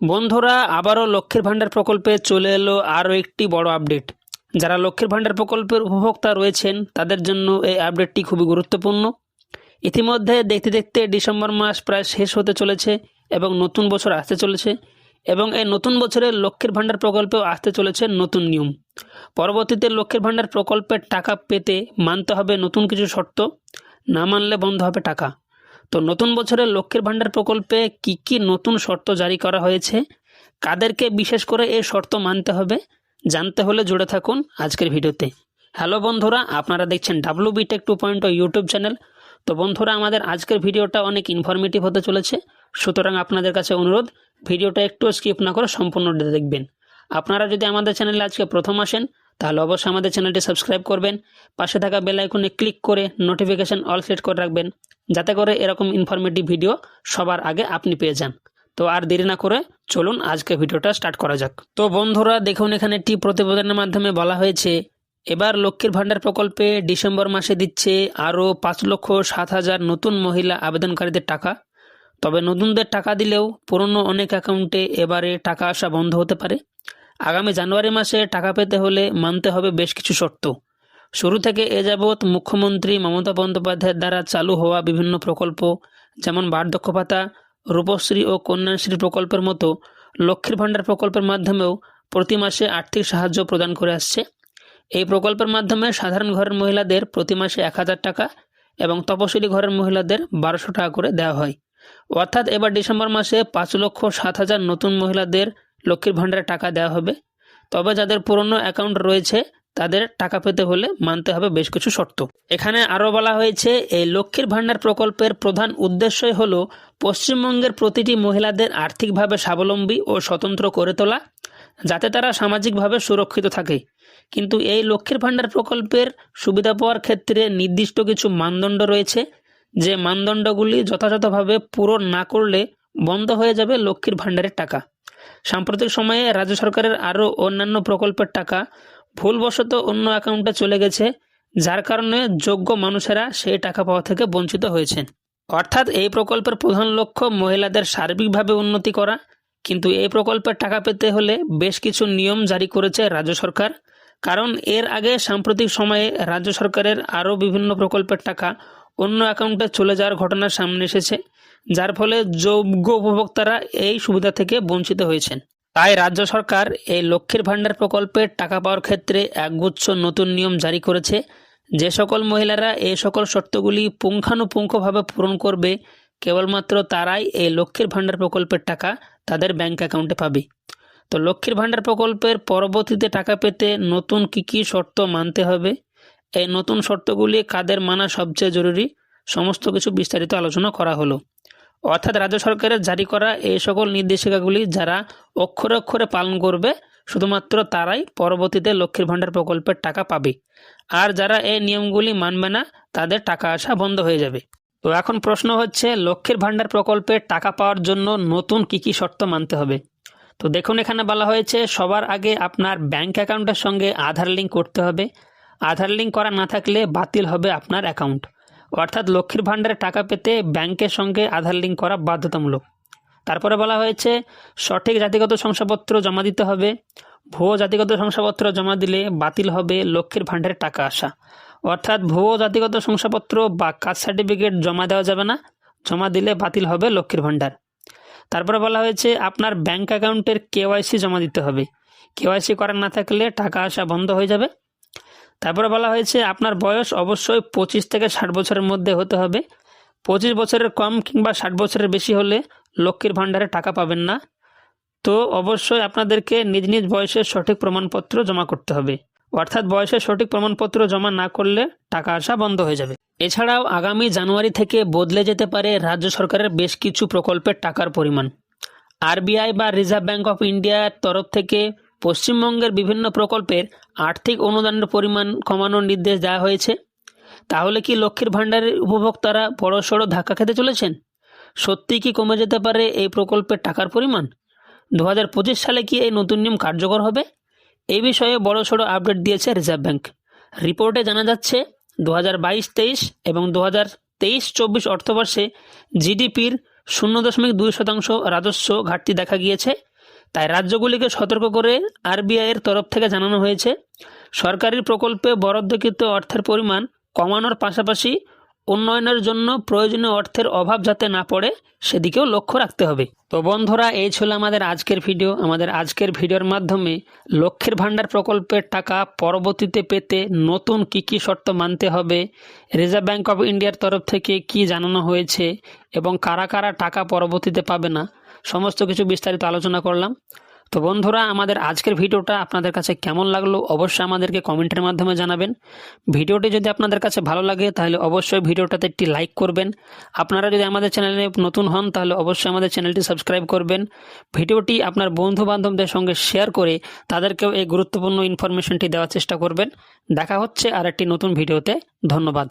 বন্ধুরা, আবারও লক্ষ্মীর ভাণ্ডার প্রকল্পে চলে এলো আরও একটি বড় আপডেট। যারা লক্ষ্মীর ভাণ্ডার প্রকল্পের উপভোক্তা রয়েছেন, তাদের জন্য এই আপডেটটি খুবই গুরুত্বপূর্ণ। ইতিমধ্যে দেখতে দেখতে ডিসেম্বর মাস প্রায় শেষ হতে চলেছে এবং নতুন বছর আসতে চলেছে এবং এই নতুন বছরে লক্ষ্মীর ভাণ্ডার প্রকল্পেও আসতে চলেছে নতুন নিয়ম। পরবর্তীতে লক্ষ্মীর ভাণ্ডার প্রকল্পের টাকা পেতে মানতে হবে নতুন কিছু শর্ত, না মানলে বন্ধ হবে টাকা। তো নতুন বছরের লক্ষ্মীর ভাণ্ডার প্রকল্পে কি কি নতুন শর্ত জারি করা হয়েছে? কাদেরকে বিশেষ করে এই শর্ত মানতে হবে? জানতে হলে জুড়ে থাকুন আজকের ভিডিওতে। হ্যালো বন্ধুরা, আপনারা দেখছেন W B Tech two point YouTube channel. তো বন্ধুরা, আমাদের আজকের ভিডিওটা অনেক ইনফরমেটিভ হতে চলেছে। সুতরাং আপনাদের কাছে অনুরোধ, ভিডিওটা একটু স্কিপ না করে সম্পূর্ণ দেখবেন। আপনারা যদি আমাদের চ্যানেলে আজকে প্রথম আসেন, তাহলে অবশ্যই আমাদের চ্যানেলটি সাবস্ক্রাইব করবেন। পাশে থাকা বেল আইকনে ক্লিক করে নোটিফিকেশন অল সেট করে রাখবেন। যাতে করে এরকম ইনফরমেটিভ ভিডিও সবার আগে আপনি পেয়ে যান। তো আর দেরি না করে চলুন আজকে ভিডিওটা স্টার্ট করা যাক। তো বন্ধুরা, দেখুন এখানে একটি প্রতিবেদনের মাধ্যমে বলা হয়েছে, এবার লক্ষ্মীর ভাণ্ডার প্রকল্পে ডিসেম্বর মাসে দিচ্ছে আরও পাঁচ লক্ষ সাত হাজার নতুন মহিলা আবেদনকারীদের টাকা। তবে নতুনদের টাকা দিলেও পুরনো অনেক অ্যাকাউন্টে এবারে টাকা আসা বন্ধ হতে পারে। আগামী জানুয়ারি মাসে টাকা পেতে হলে মানতে হবে বেশ কিছু শর্ত। শুরু থেকে এ যাবৎ মুখ্যমন্ত্রী মমতা বন্দ্যোপাধ্যায়ের দ্বারা চালু হওয়া বিভিন্ন প্রকল্প, যেমন বার্ধক্য ভাতা রূপশ্রী ও কন্যাশ্রী প্রকল্পের মতো লক্ষ্মীর ভাণ্ডার প্রকল্পের মাধ্যমেও প্রতি মাসে আর্থিক সাহায্য প্রদান করে আসছে। এই প্রকল্পের মাধ্যমে সাধারণ ঘরের মহিলাদের প্রতি মাসে এক হাজার টাকা এবং তপশিলি ঘরের মহিলাদের বারোশো টাকা করে দেওয়া হয়। অর্থাৎ এবার ডিসেম্বর মাসে পাঁচ লক্ষ সাত হাজার নতুন মহিলাদের লক্ষ্মীর ভাণ্ডারে টাকা দেওয়া হবে। তবে যাদের পুরনো অ্যাকাউন্ট রয়েছে তাদের টাকা পেতে হলে মানতে হবে বেশ কিছু শর্ত। এখানে আরও বলা হয়েছে, এই লক্ষ্মীর ভাণ্ডার প্রকল্পের প্রধান উদ্দেশ্যই হল পশ্চিমবঙ্গের প্রতিটি মহিলাদের আর্থিকভাবে স্বাবলম্বী ও স্বতন্ত্র করে তোলা, যাতে তারা সামাজিকভাবে সুরক্ষিত থাকে। কিন্তু এই লক্ষ্মীর ভাণ্ডার প্রকল্পের সুবিধা পাওয়ার ক্ষেত্রে নির্দিষ্ট কিছু মানদণ্ড রয়েছে, যে মানদণ্ডগুলি যথাযথভাবে পূরণ না করলে বন্ধ হয়ে যাবে লক্ষ্মীর ভাণ্ডারের টাকা। সাম্প্রতিক সময়ে রাজ্য সরকারের আরও অন্যান্য প্রকল্পের টাকা ভুলবশত অন্য অ্যাকাউন্টে চলে গেছে, যার কারণে যোগ্য মানুষেরা সেই টাকা পাওয়া থেকে বঞ্চিত হয়েছেন। অর্থাৎ এই প্রকল্পের প্রধান লক্ষ্য মহিলাদের সার্বিকভাবে উন্নতি করা, কিন্তু এই প্রকল্পের টাকা পেতে হলে বেশ কিছু নিয়ম জারি করেছে রাজ্য সরকার, কারণ এর আগে সাম্প্রতিক সময়ে রাজ্য সরকারের আরও বিভিন্ন প্রকল্পের টাকা অন্য অ্যাকাউন্টে চলে যাওয়ার ঘটনা সামনে এসেছে, যার ফলে যোগ্য উপভোক্তারা এই সুবিধা থেকে বঞ্চিত হয়েছেন। তাই রাজ্য সরকার এই লক্ষ্মীর ভাণ্ডার প্রকল্পের টাকা পাওয়ার ক্ষেত্রে একগুচ্ছ নতুন নিয়ম জারি করেছে। যে সকল মহিলারা এই সকল শর্তগুলি পুঙ্খানুপুঙ্খভাবে পূরণ করবে, কেবলমাত্র তারাই এই লক্ষ্মীর ভাণ্ডার প্রকল্পের টাকা তাদের ব্যাংক অ্যাকাউন্টে পাবে। তো লক্ষ্মীর ভাণ্ডার প্রকল্পের পরবর্তীতে টাকা পেতে নতুন কী কী শর্ত মানতে হবে? এই নতুন শর্তগুলি কাদের মানা সবচেয়ে জরুরি? সমস্ত কিছু বিস্তারিত আলোচনা করা হলো। অর্থাৎ রাজ্য সরকারের জারি করা এই সকল নির্দেশিকাগুলি যারা অক্ষরে অক্ষরে পালন করবে, শুধুমাত্র তারাই পরবর্তীতে লক্ষ্মীর ভাণ্ডার প্রকল্পের টাকা পাবে। আর যারা এই নিয়মগুলি মানবে না, তাদের টাকা আসা বন্ধ হয়ে যাবে। তো এখন প্রশ্ন হচ্ছে, লক্ষ্মীর ভাণ্ডার প্রকল্পের টাকা পাওয়ার জন্য নতুন কী কী শর্ত মানতে হবে? তো দেখুন, এখানে বলা হয়েছে, সবার আগে আপনার ব্যাংক অ্যাকাউন্টের সঙ্গে আধার লিঙ্ক করতে হবে। আধার লিঙ্ক করা না থাকলে বাতিল হবে আপনার অ্যাকাউন্ট। অর্থাৎ লক্ষ্মীর ভাণ্ডারে টাকা পেতে ব্যাংকের সঙ্গে আধার লিঙ্ক করা বাধ্যতামূলক। তারপরে বলা হয়েছে, সঠিক জাতিগত শংসাপত্র জমা দিতে হবে। ভুয়ো জাতিগত শংসাপত্র জমা দিলে বাতিল হবে লক্ষ্মীর ভাণ্ডারে টাকা আসা। অর্থাৎ ভুয়ো জাতিগত শংসাপত্র বা কাস্ট সার্টিফিকেট জমা দেওয়া যাবে না। জমা দিলে বাতিল হবে লক্ষ্মীর ভাণ্ডার। তারপরে বলা হয়েছে, আপনার ব্যাংক অ্যাকাউন্টের কেওয়াইসি জমা দিতে হবে। কেওয়াইসি করা না থাকলে টাকা আসা বন্ধ হয়ে যাবে। তারপরে বলা হয়েছে, আপনার বয়স অবশ্যই পঁচিশ থেকে ষাট বছরের মধ্যে হতে হবে। পঁচিশ বছরের কম কিংবা ষাট বছরের বেশি হলে লক্ষ্মীর ভাণ্ডারে টাকা পাবেন না। তো অবশ্যই আপনাদেরকে নিজ নিজ বয়সের সঠিক প্রমাণপত্র জমা করতে হবে। অর্থাৎ বয়সের সঠিক প্রমাণপত্র জমা না করলে টাকা আসা বন্ধ হয়ে যাবে। এছাড়াও আগামী জানুয়ারি থেকে বদলে যেতে পারে রাজ্য সরকারের বেশ কিছু প্রকল্পের টাকার পরিমাণ। আরবিআই বা রিজার্ভ ব্যাঙ্ক অফ ইন্ডিয়ার তরফ থেকে পশ্চিমবঙ্গের বিভিন্ন প্রকল্পের আর্থিক অনুদানের পরিমাণ কমানোর নির্দেশ দেওয়া হয়েছে। তাহলে কি লক্ষ্মীর ভাণ্ডারের উপভোক্তারা বড়সড় ধাক্কা খেতে চলেছেন? সত্যি কি কমে যেতে পারে এই প্রকল্পের টাকার পরিমাণ? দু পঁচিশ সালে কি এই নতুন নিয়ম কার্যকর হবে? এই বিষয়ে বড়সড় আপডেট দিয়েছে রিজার্ভ ব্যাঙ্ক রিপোর্টে জানা যাচ্ছে দু হাজার বাইশ তেইশ এবং দু হাজার তেইশ চব্বিশ অর্থবর্ষে জিডিপির শূন্য দশমিক দুই শতাংশ রাজস্ব ঘাটতি দেখা গিয়েছে। তাই রাজ্যগুলিকে সতর্ক করে আরবিআইয়ের তরফ থেকে জানানো হয়েছে, সরকারি প্রকল্পে বরাদ্দকৃত অর্থের পরিমাণ কমানোর পাশাপাশি উন্নয়নের জন্য প্রয়োজনীয় অর্থের অভাব যাতে না পড়ে, সেদিকেও লক্ষ্য রাখতে হবে। তো বন্ধুরা, এই ছিল আমাদের আজকের ভিডিও। আমাদের আজকের ভিডিওর মাধ্যমে লক্ষ্মীর ভাণ্ডার প্রকল্পের টাকা পরবর্তীতে পেতে নতুন কী কী শর্ত মানতে হবে, রিজার্ভ ব্যাঙ্ক অফ ইন্ডিয়ার তরফ থেকে কি জানানো হয়েছে এবং কারা কারা টাকা পরবর্তীতে পাবে না সমস্ত কিছু বিস্তারিত আলোচনা করলাম। তো বন্ধুরা, আমাদের আজকের ভিডিওটা আপনাদের কাছে কেমন লাগল অবশ্যই আমাদেরকে কমেন্টের মাধ্যমে জানাবেন। ভিডিওটি যদি আপনাদের কাছে ভালো লাগে, তাহলে অবশ্যই ভিডিওটাতে একটি লাইক করবেন। আপনারা যদি আমাদের চ্যানেলে নতুন হন, তাহলে অবশ্যই আমাদের চ্যানেলটি সাবস্ক্রাইব করবেন। ভিডিওটি আপনার বন্ধু বান্ধবদের সঙ্গে শেয়ার করে তাদেরকেও এই গুরুত্বপূর্ণ ইনফরমেশনটি দেওয়ার চেষ্টা করবেন। দেখা হচ্ছে আর একটি নতুন ভিডিওতে। ধন্যবাদ।